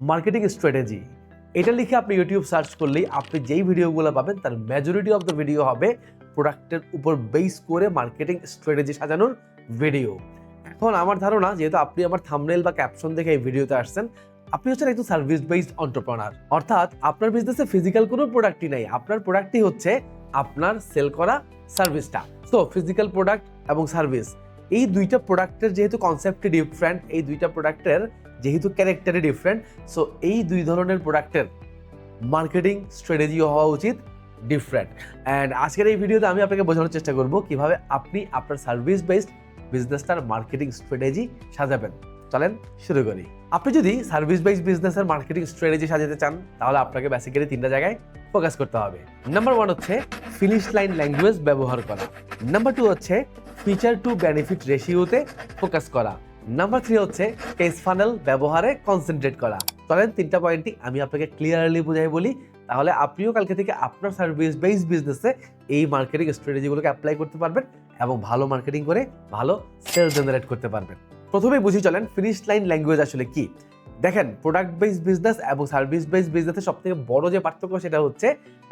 Marketing strategy এটা লিখে আপনি ইউটিউব সার্চ করলেই আপনি যেই ভিডিওগুলো পাবেন, তার মেজরিটি অফ দ্য ভিডিও হবে প্রোডাক্টের উপর বেস করে মার্কেটিং স্ট্র্যাটেজি সাজানোর ভিডিও এখন আমার ধারণা, যেহেতু আপনি আমার থামনেল বা ক্যাপশন দেখে এই ভিডিওতে আসছেন, আপনি হচ্ছেন একটু সার্ভিস বেসড অন্টারপ্রনার অর্থাৎ আপনার বিজনেসে ফিজিক্যাল কোনো প্রোডাক্টই নাই, আপনার প্রোডাক্টই হচ্ছে আপনার সেল করা সার্ভিসটা তো ফিজিক্যাল প্রোডাক্ট এবং সার্ভিস এই দুইটা প্রোডাক্টের যেহেতু কনসেপ্টই ডিফারেন্ট এই দুইটা প্রোডাক্টের যেহেতু ক্যারেক্টারই ডিফারেন্ট সো এই দুই ধরনের প্রোডাক্টের মার্কেটিং স্ট্র্যাটেজি হওয়া উচিত ডিফারেন্ট অ্যান্ড আজকের এই ভিডিওতে আমি আপনাকে বোঝানোর চেষ্টা করব কীভাবে আপনি আপনার সার্ভিস বেসড বিজনেসটার মার্কেটিং স্ট্র্যাটেজি সাজাবেন। চলেন শুরু করি। আপনি যদি সার্ভিস বেসড বিজনেসের মার্কেটিং স্ট্র্যাটেজি সাজাতে চান, তাহলে আপনাকে বেসিক্যালি তিনটা জায়গায় ফোকাস করতে হবে। নাম্বার ওয়ান হচ্ছে ফিনিশ লাইন ল্যাঙ্গুয়েজ ব্যবহার করা। নাম্বার টু হচ্ছে ফিচার টু বেনিফিট রেশিওতে ফোকাস করা। নাম্বার থ্রি হচ্ছে কেস ফানেল ব্যবহারে কনসেন্ট্রেট করা। চলেন তিনটা পয়েন্টই আমি আপনাকে ক্লিয়ারলি বুঝাই বলি, তাহলে আপনিও কালকে থেকে আপনার সার্ভিস বেস বিজনেসে এই মার্কেটিং স্ট্র্যাটেজিগুলোকে অ্যাপ্লাই করতে পারবেন এবং ভালো মার্কেটিং করে ভালো সেল জেনারেট করতে পারবেন। প্রথমে বুঝি চলেন ফিনিশ লাইন ল্যাঙ্গুয়েজ আসলে কি? দেখেন প্রোডাক্ট বেস বিজনেস এবং সার্ভিস বেস বিজনেসের সব থেকে বড় যে পার্থক্য সেটা হচ্ছে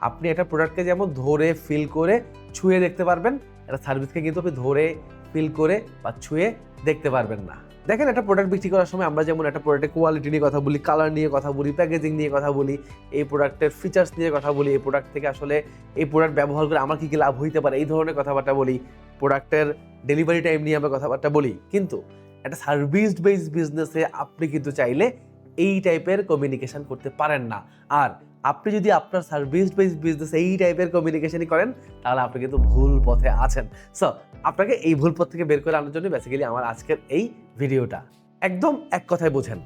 আপনি একটা প্রোডাক্টকে যেমন ধরে ফিল করে, ছুঁয়ে দেখতে পারবেন, একটা সার্ভিসকে কিন্তু আপনি ধরে ফিল করে বা ছুঁয়ে দেখতে পারবেন না। দেখেন একটা প্রোডাক্ট বিক্রি করার সময় আমরা যেমন একটা প্রোডাক্টের কোয়ালিটি নিয়ে কথা বলি কালার নিয়ে কথা বলি প্যাকেজিং নিয়ে কথা বলি, এই প্রোডাক্টের ফিচার্স নিয়ে কথা বলি, এই প্রোডাক্ট থেকে আসলে এই প্রোডাক্ট ব্যবহার করে আমার কী কী লাভ হইতে পারে, এই ধরনের কথাবার্তা বলি প্রোডাক্টের ডেলিভারি টাইম নিয়ে আমরা কথাবার্তা বলি। কিন্তু একটা সার্ভিস বেস বিজনেসে আপনি কিন্তু চাইলে এই টাইপের কমিউনিকেশন করতে পারেন না। আর আপনি যদি আপনার সার্ভিস বেস বিজনেস এই টাইপের কমিউনিকেশনই করেন, তাহলে আপনি কিন্তু ভুল পথে আছেন। সো আপনাকে এই ভুল পথ থেকে বের করে আনার জন্য বেসিক্যালি আমার আজকের এই ভিডিওটা একদম এক কথায় বোঝেন,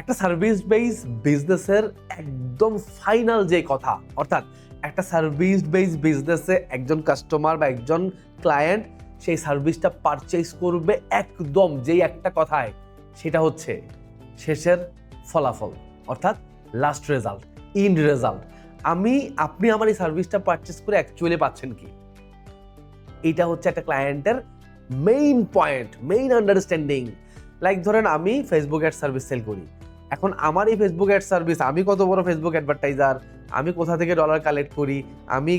একটা সার্ভিস বেস বিজনেসের একদম ফাইনাল যে কথা, অর্থাৎ একটা সার্ভিস বেস বিজনেসে একজন কাস্টমার বা একজন ক্লায়েন্ট সেই সার্ভিসটা পারচেস করবে একদম যেই একটা কথায়, সেটা হচ্ছে শেষের ফলাফল, অর্থাৎ লাস্ট রেজাল্ট ইন্ড রেজাল্ট আমি, আপনি আমার এই সার্ভিসটা পারচেস করে অ্যাকচুয়ালি পাচ্ছেন কি? এটা হচ্ছে একটা ক্লায়েন্টের main point main understanding like ধরেন আমি ফেসবুক অ্যাড সার্ভিস সেল করি। এখন আমার এই ফেসবুক অ্যাড সার্ভিস আমি কত বড় ফেসবুক অ্যাডভার্টাইজার আমি কোথা থেকে ডলার কালেক্ট করি, আমি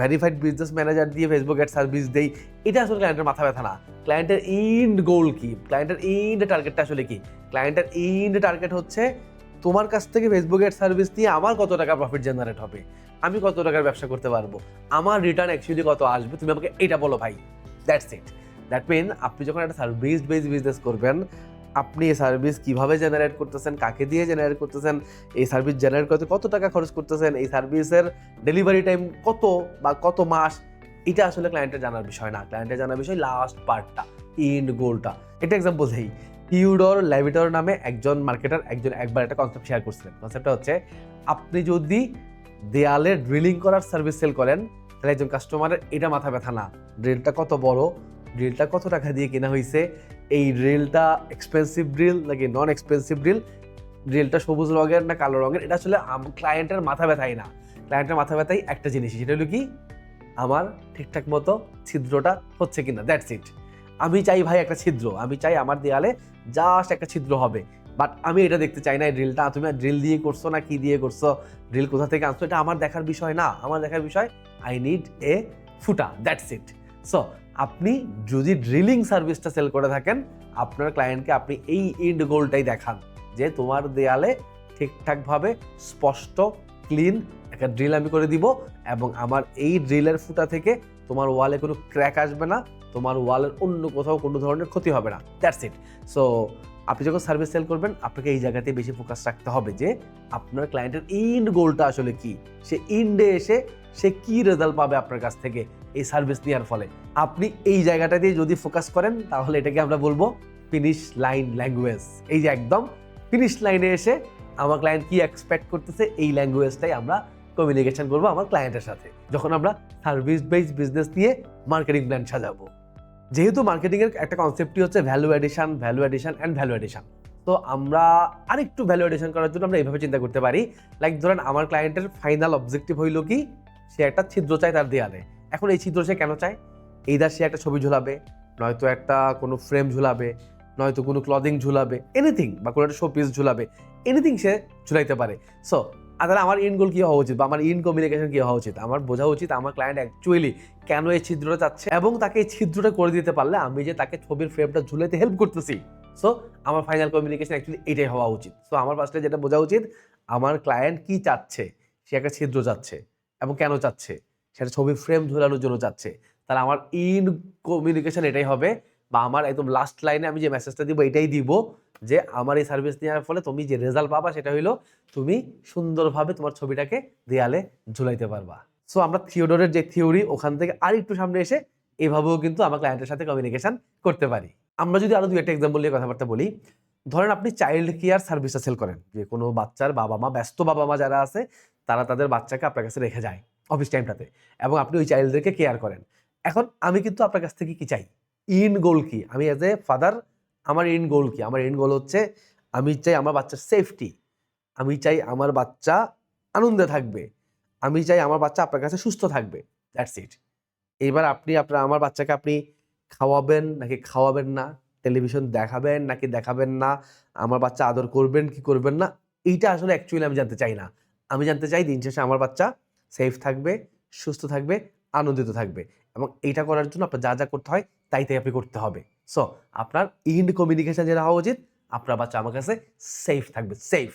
ভেরিফাইড বিজনেস ম্যানেজার দিয়ে ফেসবুক অ্যাড সার্ভিস দেই, এটা আসলে ক্লায়েন্টের মাথা ব্যথা না। ক্লায়েন্টের ইন্ড গোল কি? ক্লায়েন্টের ইন্ড টার্গেটটা আসলে কি? ক্লায়েন্টের ইন্ড টার্গেট হচ্ছে তোমার কাছ থেকে ফেসবুক অ্যাড সার্ভিস নিয়ে আমার কত টাকা প্রফিট জেনারেট হবে? আমি কত টাকার ব্যবসা করতে পারব? আমার রিটার্ন অ্যাকচুয়ালি কত আসবে? তুমি আমাকে এটা বলো ভাই। দ্যাটস ইট দ্যাট মিন আপনি যখন একটা সার্ভিস বেস বিজনেস করবেন, আপনি এই সার্ভিস কীভাবে জেনারেট করতেছেন, কাকে দিয়ে জেনারেট করতেছেন, এই সার্ভিস জেনারেট করতে কত টাকা খরচ করতেছেন, এই সার্ভিসের ডেলিভারি টাইম কত বা কত মাস, এটা আসলে ক্লায়েন্টের জানার বিষয় না। ক্লায়েন্টের জানার বিষয় লাস্ট পার্টটা ইন্ড গোলটা এটা এক্সাম্পল দেই। হিউডর ল্যাভিটর নামে একজন মার্কেটার একজন একবার একটা কনসেপ্ট শেয়ার করছিলেন। কনসেপ্টটা হচ্ছে, আপনি যদি দেয়ালে ড্রিলিং করার সার্ভিস সেল করেন, তাহলে একজন কাস্টমারের এটা মাথা ব্যথা না। ড্রিলটা কত বড়? ড্রিলটা কত টাকা দিয়ে কেনা হয়েছে এই ড্রিলটা এক্সপেন্সিভ ড্রিল নাকি নন এক্সপেন্সিভ ড্রিল ড্রিলটা সবুজ রঙের না কালো রঙের? এটা আসলে ক্লায়েন্টের মাথা ব্যথাই না। ক্লায়েন্টের মাথা ব্যথাই একটা জিনিস সেটা হলো কি? আমার ঠিকঠাক মতো ছিদ্রটা হচ্ছে কিনা দ্যাটস ইট আমি চাই ভাই একটা ছিদ্র, আমি চাই আমার দেয়ালে জাস্ট একটা ছিদ্র হবে। বাট আমি এটা দেখতে চাই না এই ড্রিলটা তুমি আর ড্রিল দিয়ে করছ না কি দিয়ে করছ? ড্রিল কোথা থেকে আনছো? এটা আমার দেখার বিষয় না। আমার দেখার বিষয় আই নিড এ ফুটা দ্যাটস ইট সো আপনি যদি ড্রিলিং সার্ভিসটা সেল করে থাকেন, আপনার ক্লায়েন্টকে আপনি এই ইন্ড গোলটাই দেখান যে তোমার দেয়ালে ঠিকঠাকভাবে স্পষ্ট ক্লিন একটা ড্রিল আমি করে দিব এবং আমার এই ড্রিলের ফুটা থেকে তোমার ওয়ালে কোনো ক্র্যাক আসবে না। তোমার ওয়ালের অন্য কোথাও কোনো ধরনের ক্ষতি হবে না। দ্যাটস ইট সো আপনি যখন সার্ভিস সেল করবেন, আপনাকে এই জায়গাতে বেশি ফোকাস রাখতে হবে যে, আপনার ক্লায়েন্টের ইন্ড গোলটা আসলে কি? সে ইন্ডে এসে সে কি রেজাল্ট পাবে আপনার কাছ থেকে এই সার্ভিস নেওয়ার ফলে? আপনি এই জায়গাটা দিয়ে যদি ফোকাস করেন, তাহলে এটাকে আমরা বলব ফিনিশ লাইন ল্যাঙ্গুয়েজ এই যে একদম ফিনিশ লাইনে এসে আমার ক্লায়েন্ট কি এক্সপেক্ট করতেছে, এই ল্যাঙ্গুয়েজটাই আমরা কমিউনিকেশন করব আমার ক্লায়েন্টের সাথে। যখন আমরা সার্ভিস বেস বিজনেস নিয়ে মার্কেটিং প্ল্যান সাজাবো। যেহেতু মার্কেটিংয়ের একটা কনসেপ্টই হচ্ছে value addition value addition and value addition তো আমরা আরেকটু ভ্যালু অ্যাডিশন করার জন্য আমরা এইভাবে চিন্তা করতে পারি। লাইক ধরেন আমার ক্লায়েন্টের ফাইনাল অবজেক্টিভ হইল কি? সে একটা ছিদ্র চায় তার দেয়ালে। এখন এই ছিদ্র সে কেন চায়? এইদার সে একটা ছবি ঝুলাবে, নয়তো একটা কোনো ফ্রেম ঝুলাবে, নয়তো কোনো ক্লদিং ঝুলাবে এনিথিং বা কোনো একটা শো পিস ঝুলাবে এনিথিং সে ঝুলাইতে পারে। সো আর তাহলে আমার ইন গোল কী হওয়া উচিত? বা আমার ইন কমিউনিকেশন কী হওয়া উচিত? আমার বোঝা উচিত আমার ক্লায়েন্ট অ্যাকচুয়ালি কেন এই ছিদ্রটা চাচ্ছে? এবং তাকে এই ছিদ্রটা করে দিতে পারলে আমি যে তাকে ছবির ফ্রেমটা ঝুলাইতে হেল্প করতেছি। সো আমার ফাইনাল কমিউনিকেশন অ্যাকচুয়ালি এটাই হওয়া উচিত। সো আমার ফার্স্টে যেটা বোঝা উচিত, আমার ক্লায়েন্ট কি চাচ্ছে? সে একটা ছিদ্র চাচ্ছে এবং কেন চাচ্ছে? সেটা ছবির ফ্রেম ঝোলানোর জন্য চাচ্ছে। তাহলে আমার ইন কমিউনিকেশন এটাই হবে বা আমার একদম লাস্ট লাইনে আমি যে মেসেজটা দিব, এটাই দিব যে আমার এই সার্ভিস নেওয়ার ফলে তুমি যে রেজাল্ট পাবা সেটা হইল তুমি সুন্দরভাবে তোমার ছবিটাকে দেয়ালে ঝুলাইতে পারবা। সো আমরা থিওডোরের যে থিওরি ওখান থেকে আর একটু সামনে এসে এভাবেও কিন্তু আমার ক্লায়েন্টের সাথে কমিউনিকেশন করতে পারি। আমরা যদি আরও দুই একটা এক্সাম্পল নিয়ে কথাবার্তা বলি, ধরেন আপনি চাইল্ড কেয়ার সার্ভিসটা সেল করেন। যে কোনো বাচ্চার বাবা মা, ব্যস্ত বাবা মা যারা আছে, তারা তাদের বাচ্চাকে আপনার কাছে রেখে যায় অফিস টাইমটাতে এবং আপনি ওই চাইল্ডদেরকে কেয়ার করেন। এখন আমি কিন্তু আপনার কাছ থেকে কি চাই? ইন গোল কি? আমি অ্যাজ এ ফাদার আমার ইন গোল কি? আমার ইন গোল হচ্ছে, আমি চাই আমার বাচ্চার সেফটি আমি চাই আমার বাচ্চা আনন্দে থাকবে, আমি চাই আমার বাচ্চা আপনার কাছে সুস্থ থাকবে দ্যাটস ইট এবার আপনি, আপনার, আমার বাচ্চাকে আপনি খাওয়াবেন নাকি খাওয়াবেন না? টেলিভিশন দেখাবেন নাকি দেখাবেন না? আমার বাচ্চা আদর করবেন কি করবেন না? এইটা আসলে অ্যাকচুয়ালি আমি জানতে চাই না। আমি জানতে চাই দিন শেষে আমার বাচ্চা সেফ থাকবে, সুস্থ থাকবে, আনন্দিত থাকবে এবং এইটা করার জন্য আপনার যা যা করতে হয় তাই তাই আপনি করতে হবে। সো আপনার ইন্ড কমিউনিকেশন যেটা হওয়া উচিত, আপনার বাচ্চা আমার কাছে সেফ থাকবে সেফ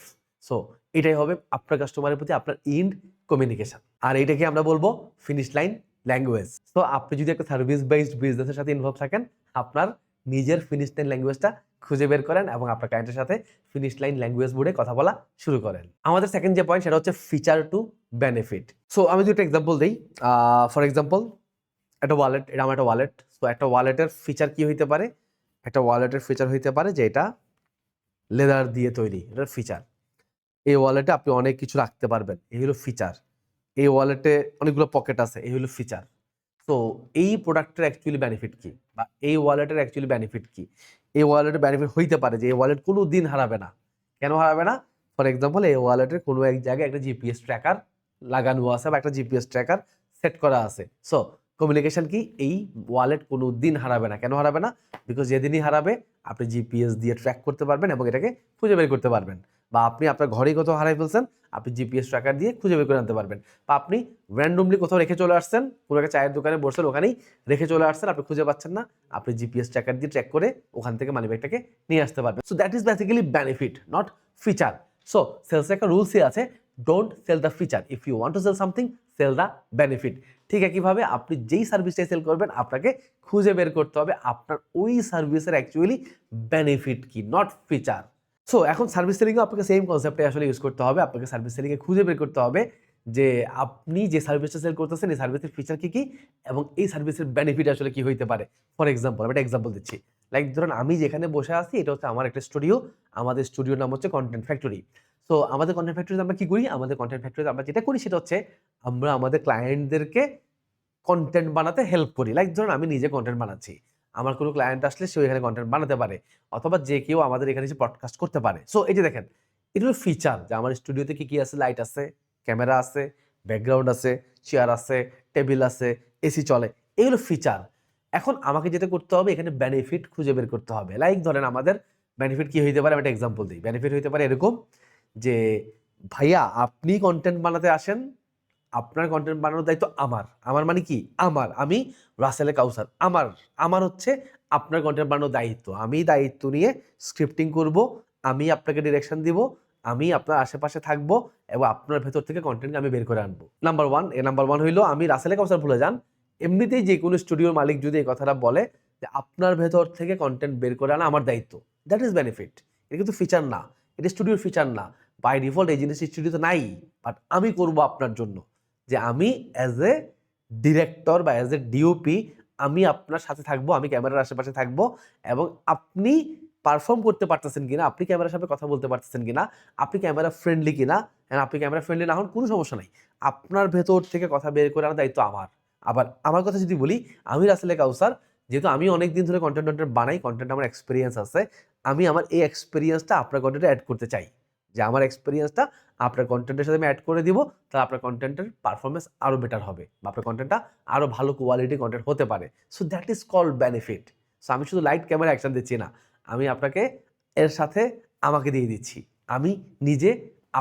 সো এটাই হবে আপনার কাস্টমারের প্রতি আপনার ইন্ড কমিউনিকেশন আর এইটাকে আমরা বলব ফিনিশ লাইন ল্যাঙ্গুয়েজ তো আপনি যদি একটা সার্ভিস বেসড বিজনেসের সাথে ইনভলভ থাকেন, আপনার নিজের ফিনিশ লাইন ল্যাঙ্গুয়েজটা খুঁজে বের করেন এবং আপনার ক্লায়েন্টের সাথে ফিনিশ লাইন ল্যাঙ্গুয়েজ বোর্ডে কথা বলা শুরু করেন। আমাদের সেকেন্ড যে পয়েন্ট সেটা হচ্ছে ফিচার টু বেনিফিট সো আমি একটা এক্সাম্পল দিই। ফর এক্সাম্পল একটা ওয়ালেট এটা আমার একটা ওয়ালেট সো একটা ওয়ালেটের ফিচার কি হইতে পারে? একটা ওয়ালেটের ফিচার হইতে পারে যে এটা লেদার দিয়ে তৈরি, এটার ফিচার এই ওয়ালেটে আপনি অনেক কিছু রাখতে পারবেন, এই হলো ফিচার এই ওয়ালেটে অনেকগুলো পকেট আছে, এই হলো ফিচার তো এই প্রোডাক্টের অ্যাকচুয়ালি বেনিফিট কি? বা এই ওয়ালেটের অ্যাকচুয়ালি বেনিফিট কি? এই ওয়ালেটের বেনিফিট হইতে পারে যে এই ওয়ালেট কোনো দিন হারাবে না। কেন হারাবে না? ফর এক্সাম্পল এই ওয়ালেটের কোনো এক জায়গায় একটা জিপিএস ট্র্যাকার লাগানো আছে বা একটা জিপিএস ট্র্যাকার সেট করা আছে। সো কমিউনিকেশন কি? এই ওয়ালেট কোনো দিন হারাবে না। কেন হারাবে না? বিকজ যেদিনই হারাবে, আপনি জিপিএস দিয়ে ট্র্যাক করতে পারবেন এবং এটাকে খুঁজে বের করতে পারবেন। বা আপনি আপনার ঘরেই কোথাও হারাই ফেলছেন, আপনি জিপিএস ট্র্যাকার দিয়ে খুঁজে বের করে আনতে পারবেন। বা আপনি র্যান্ডমলি কোথাও রেখে চলে আসছেন, কোনো একটা চায়ের দোকানে বসছেন ওখানেই রেখে চলে আসছেন, আপনি খুঁজে পাচ্ছেন না, আপনি জিপিএস ট্র্যাকার দিয়ে ট্র্যাক করে ওখান থেকে মানি ব্যাগটাকে নিয়ে আসতে পারবেন। So that is basically benefit not feature so সেলসে একটা রুলসই আছে don't sell the feature if you want to sell something sell the benefit ঠিক একইভাবে আপনি যেই সার্ভিসটাই সেল করবেন, আপনাকে খুঁজে বের করতে হবে আপনার ওই সার্ভিসের অ্যাকচুয়ালি বেনিফিট কি নট ফিচার সো এখন সার্ভিস সেলিংও আপনাকে সেম কনসেপ্টে আসলে ইউজ করতে হবে। আপনাকে সার্ভিস সেলিংয়ে খুঁজে বের করতে হবে যে আপনি যে সার্ভিসটা সেল করতেছেন, এই সার্ভিসের ফিচার কী কী এবং এই সার্ভিসের বেনিফিট আসলে কী হইতে পারে। ফর এক্সাম্পল আমি একটা এক্সাম্পল দিচ্ছি। লাইক ধরুন আমি যেখানে বসে আছি, এটা হচ্ছে আমার একটা স্টুডিও আমাদের স্টুডিওর নাম হচ্ছে কন্টেন্ট ফ্যাক্টরি সো আমাদের কন্টেন্ট ফ্যাক্টরিতে আমরা কি করি? আমাদের কন্টেন্ট ফ্যাক্টরিতে আমরা যেটা করি সেটা হচ্ছে আমরা আমাদের ক্লায়েন্টদেরকে কন্টেন্ট বানাতে হেল্প করি। লাইক ধরুন আমি নিজে কন্টেন্ট বানাচ্ছি। আমার কোনো ক্লায়েন্ট আসলে সে এখানে কন্টেন্ট বানাতে পারে। অথবা যে কেউ আমাদের এখানে এসে পডকাস্ট করতে পারে। সো এই যে দেখেন, এটা হলো ফিচার যে আমার স্টুডিওতে কি কি আছে? লাইট আছে ক্যামেরা আছে ব্যাকগ্রাউন্ড আছে চেয়ার আছে টেবিল আছে এসি চলে। এগুলো ফিচার এখন আমাকে যেটা করতে হবে, এখানে বেনিফিট খুঁজে বের করতে হবে। লাইক ধরেন আমাদের বেনিফিট কী হইতে পারে? আমি একটা এক্সাম্পল দিই। বেনিফিট হইতে পারে এরকম যে, ভাইয়া, আপনি কন্টেন্ট বানাতে আসেন, আপনার কন্টেন্ট বানানোর দায়িত্ব আমার। আমার মানে কি? আমার। আমি রাসেলে কাউসার। আমার। আমার হচ্ছে আপনার কন্টেন্ট বানানোর দায়িত্ব। আমি দায়িত্ব নিয়ে স্ক্রিপ্টিং করব, আমি আপনাকে ডিরেকশন দিব, আমি আপনার আশেপাশে থাকব এবং আপনার ভেতর থেকে কন্টেন্ট আমি বের করে আনব। নাম্বার ওয়ান এ নাম্বার ওয়ান হইল, আমি রাসেলে কাউসার ভুলে যান। এমনিতেই যে কোনো স্টুডিওর মালিক যদি এই কথাটা বলে যে, আপনার ভেতর থেকে কন্টেন্ট বের করে আনা আমার দায়িত্ব। দ্যাট ইজ বেনিফিট এটা কিন্তু ফিচার না। এটা স্টুডিওর ফিচার না। বাই ডিফল্ট এই জিনিস স্টুডিওতে নাই বাট আমি করব আপনার জন্য। যে আমি অ্যাজ এ ডিরেক্টর বা অ্যাজ এ ডিওপি আমি আপনার সাথে থাকব, আমি ক্যামেরার আশেপাশে থাকব, এবং আপনি পারফর্ম করতে পারতেছেন কিনা, আপনি ক্যামেরার সাথে কথা বলতে পারতেছেন কিনা, আপনি ক্যামেরা ফ্রেন্ডলি কিনা হ্যাঁ আপনি ক্যামেরা ফ্রেন্ডলি না হন কোনো সমস্যা নাই। আপনার ভেতর থেকে কথা বের করে আনার দায়িত্ব আমার। আবার আমার কথা যদি বলি, আমি রাসেলে কাউসার, যেহেতু আমি অনেক দিন ধরে কন্টেন্ট কন্টেন্ট বানাই কন্টেন্ট আমার এক্সপিরিয়েন্স আছে, আমি আমার এই এক্সপিরিয়েন্সটা আপনার কন্টেন্টে অ্যাড করতে চাই। যে আমার এক্সপিরিয়েন্সটা আপনার কন্টেন্টের সাথে আমি অ্যাড করে দিব, তাহলে আপনার কন্টেন্টের পারফরমেন্স আরও বেটার হবে বা আপনার কন্টেন্টটা আরও ভালো কোয়ালিটি কন্টেন্ট হতে পারে। So that is call benefit so আমি শুধু লাইট ক্যামেরা অ্যাকশন দিচ্ছি না, আমি আপনাকে এর সাথে আমাকে দিয়ে দিচ্ছি। আমি নিজে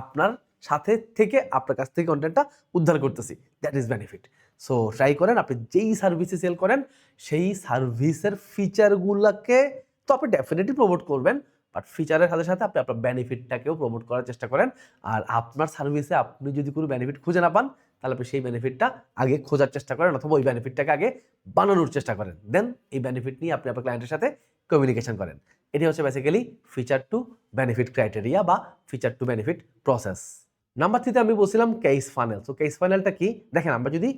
আপনার সাথে থেকে আপনার কাছ থেকে কন্টেন্টটা উদ্ধার করতেছি। That is benefit so try করেন, আপনি যেই সার্ভিসে সেল করেন, সেই সার্ভিসের ফিচারগুলোকে তো আপনি ডেফিনেটলি প্রমোট করবেন। বাট ফিচারের সাথে সাথে আপনি আপনার বেনিফিটটাকেও প্রমোট করার চেষ্টা করেন। আর আপনার সার্ভিসে আপনি যদি কোনো বেনিফিট খুঁজে না পান, তাহলে আপনি সেই বেনিফিটটা আগে খোঁজার চেষ্টা করেন অথবা ওই বেনিফিটটাকে আগে বানানোর চেষ্টা করেন। দেন এই বেনিফিট নিয়ে আপনি আপনার ক্লায়েন্টের সাথে কমিউনিকেশন করেন। এটি হচ্ছে basically feature to benefit criteria বা feature to benefit process number থ্রিতে আমি বলছিলাম কেস ফানেল তো কেস ফানেলটা কি? দেখেন, আমরা যদি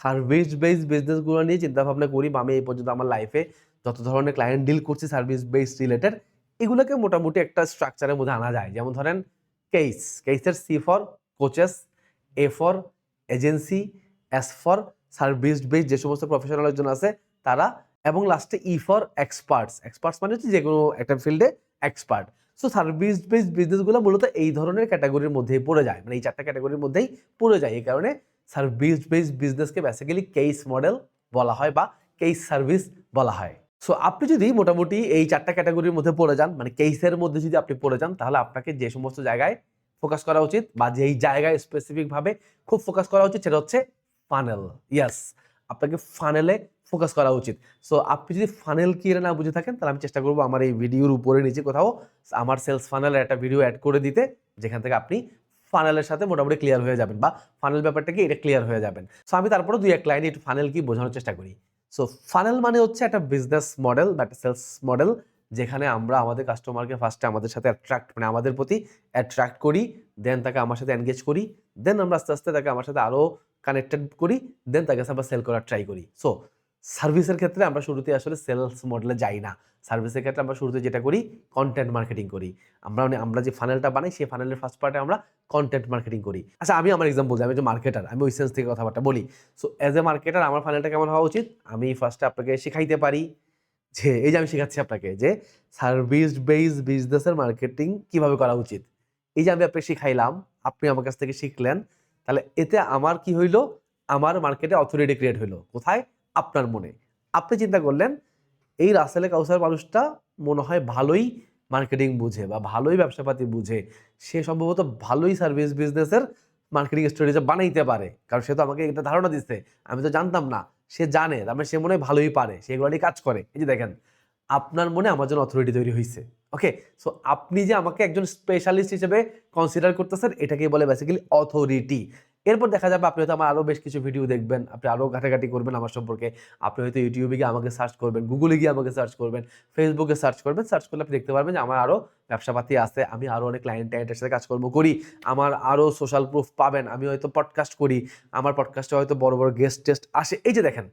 সার্ভিস বেসড বিজনেসগুলো নিয়ে চিন্তাভাবনা করি বা আমি এই পর্যন্ত আমার লাইফে যত ধরনের ক্লায়েন্ট ডিল করছি সার্ভিস বেসড রিলেটেড এগুলোকে মোটামুটি একটা স্ট্রাকচারের মধ্যে আনা যায়। যেমন ধরেন কেস কেসের C for coaches A for agency S for service base যে সমস্ত প্রফেশনাল একজন আছে, তারা এবং লাস্টে ই ফর এক্সপার্টস এক্সপার্টস মানে হচ্ছে যে কোনো একটা ফিল্ডে এক্সপার্ট সো সার্ভিস বেস বিজনেসগুলো মূলত এই ধরনের ক্যাটাগরির মধ্যেই পড়ে যায়। মানে এই চারটা ক্যাটাগরির মধ্যেই পড়ে যায়। এই কারণে সার্ভিস বেসড বিজনেসকে বেসিক্যালি কেস মডেল বলা হয় বা কেস সার্ভিস বলা হয়। সো আপনি যদি মোটামুটি এই চারটা ক্যাটাগরির মধ্যে পড়ে যান মানে কেসের মধ্যে যদি আপনি পড়ে যান, তাহলে আপনাকে যে সমস্ত জায়গায় ফোকাস করা উচিত বা যেই জায়গায় স্পেসিফিকভাবে খুব ফোকাস করা উচিত, সেটা হচ্ছে ফানেল ইয়াস আপনাকে ফানেলে ফোকাস করা উচিত। সো আপনি যদি ফানেল কি না বুঝে থাকেন, তাহলে আমি চেষ্টা করব আমার এই ভিডিওর উপরে নিচে কোথাও আমার সেলস ফানেলের একটা ভিডিও অ্যাড করে দিতে, যেখান থেকে আপনি ফানেলের সাথে মোটামুটি ক্লিয়ার হয়ে যাবেন বা ফানেল ব্যাপারটা কি, এটা ক্লিয়ার হয়ে যাবেন। সো আমি তারপরে দুই এক লাইনে একটু ফানেল কি বোঝানোর চেষ্টা করি। সো ফানেল মানে হচ্ছে একটা বিজনেস মডেল বা একটা সেলস মডেল যেখানে আমরা আমাদের কাস্টমারকে ফার্স্টে আমাদের সাথে অ্যাট্রাক্ট মানে আমাদের প্রতি অ্যাট্রাক্ট করি দেন তাকে আমার সাথে এনগেজ করি দেন আমরা আস্তে আস্তে তাকে আমার সাথে আরও কানেক্টেড করি দেন তাকে আমরা সেল করার ট্রাই করি। সো সার্ভিসের ক্ষেত্রে আমরা শুরুতে আসলে সেলস মডেলে যাই না। সার্ভিসের ক্ষেত্রে আমরা শুরুতে যেটা করি কন্টেন্ট মার্কেটিং করি। আমরা মানে আমরা যে ফানেলটা বানাই, সেই ফানেলের ফার্স্ট পার্টে আমরা কন্টেন্ট মার্কেটিং করি। আচ্ছা আমি আমার এক্সাম্পল আমি যে মার্কেটার আমি ওই সেন্স থেকে কথাবার্তা বলি। সো অ্যাজ এ মার্কেটার আমার ফানেলটা কেমন হওয়া উচিত? আমি ফার্স্টে আপনাকে শেখাইতে পারি যে, এই যে আমি শেখাচ্ছি আপনাকে যে সার্ভিস বেস বিজনেসের মার্কেটিং কীভাবে করা উচিত। এই যে আমি আপনাকে শিখাইলাম, আপনি আমার কাছ থেকে শিখলেন, তাহলে এতে আমার কি হইল? আমার মার্কেটে অথরিটি ক্রিয়েট হইল। কোথায়? আপনার মনে। আপনি চিন্তা করলেন, এই রাসেলে কাউসার মানুষটা মনে হয় ভালোই মার্কেটিং বুঝে বা ভালোই ব্যবসাপাতি বুঝে। সে সম্ভবত ভালোই সার্ভিস বিজনেসের মার্কেটিং স্ট্র্যাটেজি বানাইতে পারে। কারণ সে তো আমাকে এটা ধারণা দিচ্ছে আমি তো জানতাম না। সে জানে, তার মানে সে মনে হয় ভালোই পারে। সে এগুলো নিয়ে কাজ করে। এই যে দেখেন, আপনার মনে আমার জন্য অথরিটি তৈরি হয়েছে ওকে? সো আপনি যে আমাকে একজন স্পেশালিস্ট হিসেবে কনসিডার করতেছেন, এটাকেই বলে বেসিক্যালি অথরিটি এরপর দেখা যাবে আপনি হয়তো আমার আরও বেশ কিছু ভিডিও দেখবেন, আপনি আরও ঘাটাঘাটি করবেন আমার সম্পর্কে। আপনি হয়তো ইউটিউবে গিয়ে আমাকে সার্চ করবেন গুগলে গিয়ে আমাকে সার্চ করবেন ফেসবুকে সার্চ করবেন সার্চ করলে আপনি দেখতে পারবেন যে আমার আরও ব্যবসাপাতি আছে, আমি আরও অনেক ক্লায়েন্ট টাইন্টের সাথে কাজকর্ম করি, আমার আরও সোশ্যাল প্রুফ পাবেন, আমি হয়তো পডকাস্ট করি, আমার পডকাস্টে হয়তো বড় বড় গেস্ট টেস্ট আসে। এই যে দেখেন,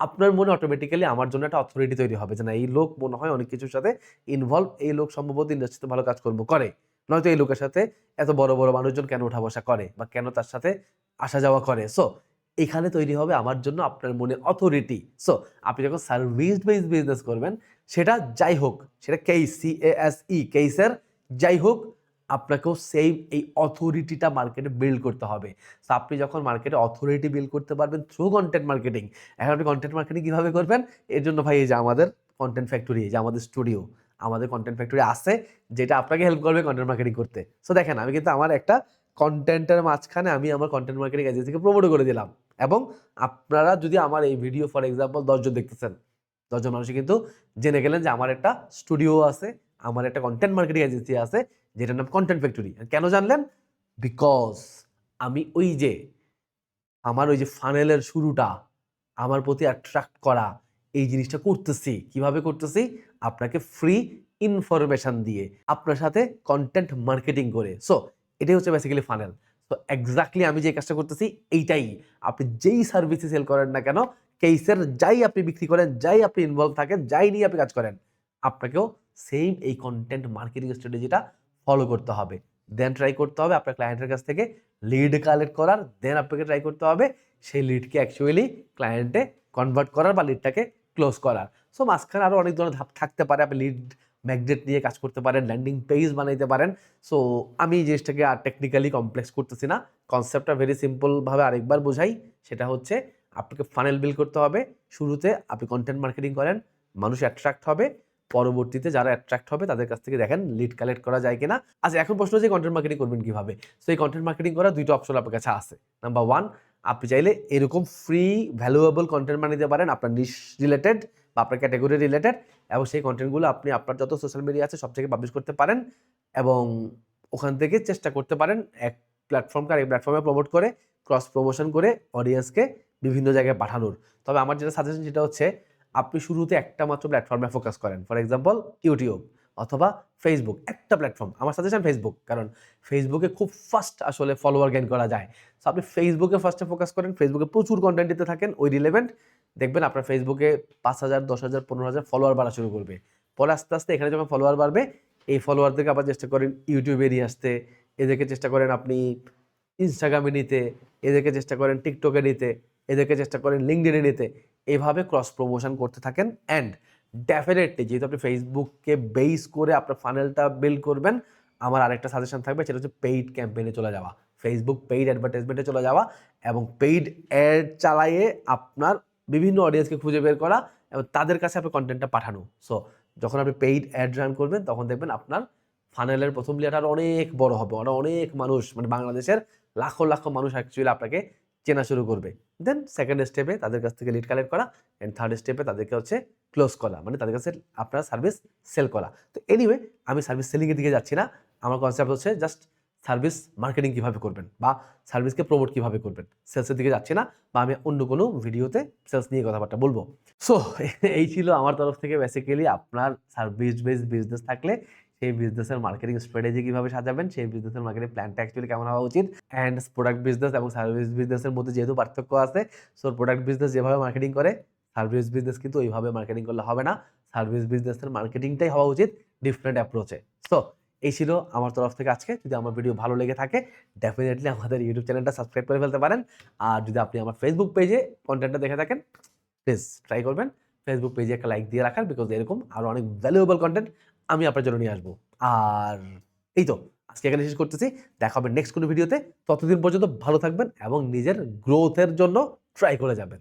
আপনার মনে অটোমেটিক্যালি আমার জন্য একটা অথরিটি তৈরি হবে যে না, এই লোক মনে হয় অনেক কিছুর সাথে ইনভলভ এই লোক সম্ভবত ইন্ডাস্ট্রিতে ভালো কাজকর্ম করে। নয়তো এই লোকের সাথে এত বড় বড় মানুষজন কেন উঠা বসা করে বা কেন তার সাথে আসা যাওয়া করে? সো এখানে তৈরি হবে আমার জন্য আপনার মনে অথরিটি সো আপনি যখন সার্ভিস বেসড বিজনেস করবেন, সেটা যাই হোক, সেটা কেই সি এস ই কেসের যাই হোক, আপনাকেও সেম এই অথরিটিটা মার্কেটে বিল্ড করতে হবে। সো আপনি যখন মার্কেটে অথরিটি বিল্ড করতে পারবেন থ্রু কন্টেন্ট মার্কেটিং এখন আপনি কন্টেন্ট মার্কেটিং কীভাবে করবেন? এর জন্য ভাই এই যে আমাদের কন্টেন্ট ফ্যাক্টরি যে আমাদের স্টুডিও আমাদের কন্টেন্ট ফ্যাক্টরি আছে, যেটা আপনাকে হেল্প করবে কন্টেন্ট মার্কেটিং করতে। সো দেখেন, আমি কিন্তু আমার একটা কন্টেন্টের মাঝখানে আমি আমার কন্টেন্ট মার্কেটিং এজেন্সিকে প্রমোট করে দিলাম। এবং আপনারা যদি আমার এই ভিডিও ফর এক্সাম্পল দশজন দেখতেছেন, দশজন মানুষ কিন্তু জেনে গেলেন যে আমার একটা স্টুডিও আছে, আমার একটা কন্টেন্ট মার্কেটিং এজেন্সি আছে, যেটার নাম কন্টেন্ট ফ্যাক্টরি কেন জানলেন? বিকজ আমি ওই যে, আমার ওই যে ফানেলের শুরুটা, আমার প্রতি অ্যাট্রাক্ট করা, এই জিনিসটা করতেছি। কীভাবে করতেছি? আপনাকে ফ্রি ইনফরমেশন দিয়ে আপনার সাথে কন্টেন্ট মার্কেটিং করে। সো এটাই হচ্ছে বেসিক্যালি ফানেল তো এক্স্যাক্টলি আমি যে কাজটা করতেছি, এইটাই। আপনি যেই সার্ভিসে সেল করেন না কেন কেসের যাই আপনি বিক্রি করেন, যাই আপনি ইনভলভ থাকেন, যাই নিয়ে আপনি কাজ করেন, আপনাকেও সেম এই কন্টেন্ট মার্কেটিং স্ট্র্যাটেজিটা ফলো করতে হবে। দেন ট্রাই করতে হবে আপনার ক্লায়েন্টের কাছ থেকে লিড কালেক্ট করার দেন আপনাকে ট্রাই করতে হবে সেই লিডকে অ্যাকচুয়ালি ক্লায়েন্টে কনভার্ট করার বা লিডটাকে ক্লোজ করার। সো মাঝখানে আরও অনেক ধরনের ধাপ থাকতে পারে। আপনি লিড ম্যাগনেট নিয়ে কাজ করতে পারেন ল্যান্ডিং পেজ বানাইতে পারেন। সো আমি এই জিনিসটাকে আর টেকনিক্যালি কমপ্লেক্স করতেছি না। কনসেপ্টটা ভেরি সিম্পলভাবে আরেকবার বোঝাই। সেটা হচ্ছে, আপনাকে ফানেল বিল করতে হবে। শুরুতে আপনি কন্টেন্ট মার্কেটিং করেন, মানুষ অ্যাট্রাক্ট হবে। পরবর্তীতে যারা অ্যাট্রাক্ট হবে, তাদের কাছ থেকে দেখেন লিড কালেক্ট করা যায় কিনা। আচ্ছা এখন প্রশ্ন হচ্ছে কন্টেন্ট মার্কেটিং করবেন কীভাবে? সো এই কন্টেন্ট মার্কেটিং করার দুইটা অপশন আপনার কাছে আছে। নাম্বার ওয়ান আপনি চাইলে এরকম ফ্রি ভ্যালুয়েবল কন্টেন্ট বানিয়ে পারেন আপনার নিশ রিলেটেড বা আপনার ক্যাটাগরি রিলেটেড এবং সেই কন্টেন্টগুলো আপনি আপনার যত সোশ্যাল মিডিয়া আছে সব থেকে পাবলিশ করতে পারেন এবং ওখান থেকে চেষ্টা করতে পারেন এক প্ল্যাটফর্মকে আরেক প্ল্যাটফর্মে প্রমোট করে ক্রস প্রমোশন করে অডিয়েন্সকে বিভিন্ন জায়গায় পাঠানোর। তবে আমার যেটা সাজেশন সেটা হচ্ছে, আপনি শুরুতে একটা মাত্র প্ল্যাটফর্মে ফোকাস করেন। ফর এক্সাম্পল ইউটিউব অথবা ফেসবুক একটা প্ল্যাটফর্ম আমার সাজেশন ফেসবুক কারণ ফেসবুকে খুব ফাস্ট আসলে ফলোয়ার গেইন করা যায়। সো আপনি ফেসবুকে ফার্স্টে ফোকাস করেন ফেসবুকে প্রচুর কন্টেন্ট দিতে থাকেন, ওই রিলেভেন্ট দেখবেন আপনার ফেসবুকে পাঁচ হাজার, দশ হাজার, পনেরো হাজার ফলোয়ার বাড়া শুরু করবে। পরে আস্তে আস্তে এখানে যখন ফলোয়ার বাড়বে, এই ফলোয়ারদেরকে আবার চেষ্টা করেন ইউটিউবে নিয়ে আসতে, এদেরকে চেষ্টা করেন আপনি ইনস্টাগ্রামে নিতে, এদেরকে চেষ্টা করেন টিকটকে নিতে, এদেরকে চেষ্টা করেন লিঙ্কডিনে নিতে। এভাবে ক্রস প্রমোশন করতে থাকেন অ্যান্ড ডেফিনেটলি যেহেতু আপনি ফেসবুককে বেস করে আপনার ফানেলটা বিল্ড করবেন, আমার আরেকটা সাজেশন থাকবে, সেটা হচ্ছে পেইড ক্যাম্পেইনে চলে যাওয়া। ফেসবুক পেইড অ্যাডভার্টাইজমেন্টে চলে যাওয়া এবং পেইড অ্যাড চালাইয়ে আপনার বিভিন্ন অডিয়েন্সকে খুঁজে বের করা এবং তাদের কাছে আপনার কন্টেন্টটা পাঠানো। সো যখন আপনি পেইড অ্যাড রান করবেন, তখন দেখবেন আপনার ফানেলের প্রথম লেয়ার অনেক বড় হবে। অনেক মানুষ মানে বাংলাদেশের লাখো লাখো মানুষ অ্যাকচুয়ালি আপনাকে চেনা শুরু করবে। দেন সেকেন্ড স্টেপে তাদের কাছ থেকে লিড কালেক্ট করা অ্যান্ড থার্ড স্টেপে তাদেরকে হচ্ছে ক্লোজ করা। মানে তাদের কাছে আপনার সার্ভিস সেল করা। তো এনিওয়ে আমি সার্ভিস সেলিংয়ের দিকে যাচ্ছি না। আমার কনসেপ্ট হচ্ছে জাস্ট সার্ভিস মার্কেটিং কীভাবে করবেন বা সার্ভিসকে প্রমোট কীভাবে করবেন। সেলসের দিকে যাচ্ছি না বা আমি অন্য কোনো ভিডিওতে সেলস নিয়ে কথাবার্তা বলব। সো এই ছিল আমার তরফ থেকে বেসিক্যালি আপনার সার্ভিস বেস বিজনেস থাকলে সেই বিজনেসের মার্কেটিং স্ট্র্যাটেজি কীভাবে সাজাবেন, সেই বিজনেসের মার্কেটিং প্ল্যানটা অ্যাকচুয়ালি কেমন হওয়া উচিত অ্যান্ড প্রোডাক্ট বিজনেস এবং সার্ভিস বিজনেসের মধ্যে যেহেতু পার্থক্য আছে সো প্রোডাক্ট বিজনেস যেভাবে মার্কেটিং করে সার্ভিস বিজনেস কিন্তু ওইভাবে মার্কেটিং করলে হবে না। সার্ভিস বিজনেসের মার্কেটিংটাই হওয়া উচিত ডিফারেন্ট অ্যাপ্রোচে সো এই ছিল আমার তরফ থেকে আজকে। যদি আমার ভিডিও ভালো লেগে থাকে ডেফিনেটলি আমাদের ইউটিউব চ্যানেলটা সাবস্ক্রাইব করে ফেলতে পারেন। আর যদি আপনি আমার ফেসবুক পেজে কন্টেন্টটা দেখে থাকেন প্লিজ ট্রাই করবেন। ফেসবুক পেজে একটা লাইক দিয়ে রাখার বিকজ এরকম আরও অনেক ভ্যালুয়েবল কন্টেন্ট আমি আপনার জন্য নিয়ে আসব। আর এই তো, আজকে এখানে শেষ করতেছি। দেখা হবে নেক্সট কোনো ভিডিওতে ততদিন পর্যন্ত ভালো থাকবেন এবং নিজের গ্রোথের জন্য ট্রাই করে যাবেন।